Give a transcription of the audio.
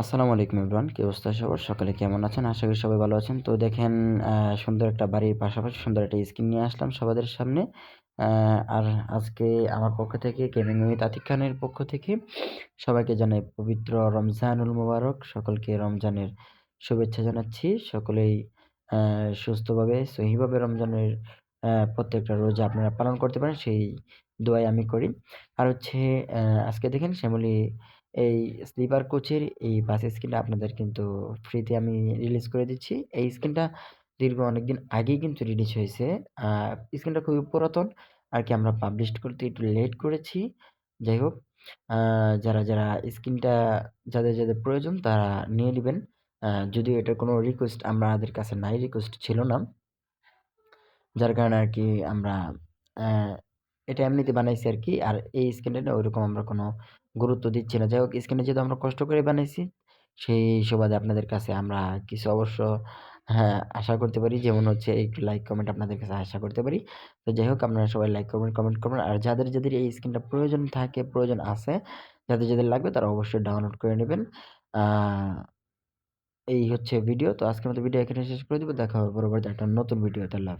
আসসালামু আলাইকুম এভরিওয়ান, কি অবস্থা সবার? সকালে কেমন আছেন? আশা করি সবাই ভালো আছেন। তো দেখেন সুন্দর একটা বাড়ির পাশাপাশি সুন্দর একটা স্ক্রিন নিয়ে আসলাম সবাদের সামনে। আর আজকে আমার পক্ষ থেকে গেমিং উইথ আতিক খানের পক্ষ থেকে সবাইকে জানাই পবিত্র রমজানুল মোবারক। সকলকে রমজানের শুভেচ্ছা জানাচ্ছি। সকলেই সুস্থভাবে, সহিভাবে রমজানের প্রত্যেকটা রোজা আপনারা পালন করতে পারেন। সেই দোয়াই আমি করি। আর হচ্ছে আজকে দেখেন শ্যামলী, এই স্লিপার কোচের এই বাস স্ক্রিনটা আপনাদের কিন্তু ফ্রিতে আমি রিলিজ করে দিচ্ছি। এই স্ক্রিনটা দীর্ঘ অনেকদিন আগেই কিন্তু রিলিজ হয়েছে। স্ক্রিনটা খুবই পুরাতন, আর কি আমরা পাবলিশ করতে একটু লেট করেছি। যাই হোক যারা যারা স্ক্রিনটা যাদের যাদের প্রয়োজন তারা নিয়ে নেবেন। যদিও এটার কোনো রিকোয়েস্ট আমাদের কাছে নাই রিকোয়েস্ট ছিল না। যার কারণে আর কি আমরা এটা এমনিতে বানাইছি আর কি আর এই স্ক্রিনটা ওইরকম আমরা কোনো গুরুত্ব দিচ্ছি না। যাই হোক স্ক্রিনে যেহেতু আমরা কষ্ট করে বানাইছি, সেই সুবাদে আপনাদের কাছে আমরা কিছু অবশ্য হ্যাঁ আশা করতে পারি। যেমন হচ্ছে একটু লাইক কমেন্ট আপনাদের কাছে আশা করতে পারি। তো যাই হোক আপনারা সবাই লাইক করবেন কমেন্ট করবেন আর যাদের যাদের এই স্ক্রিনটা প্রয়োজন থাকে, প্রয়োজন আছে, যাদের যাদের লাগবে, তারা অবশ্যই ডাউনলোড করে নেবেন। এই হচ্ছে ভিডিও তো আজকের মতো ভিডিও এখানে শেষ করে দিব। দেখা হবে পরবর্তী একটা নতুন ভিডিও তার লাভ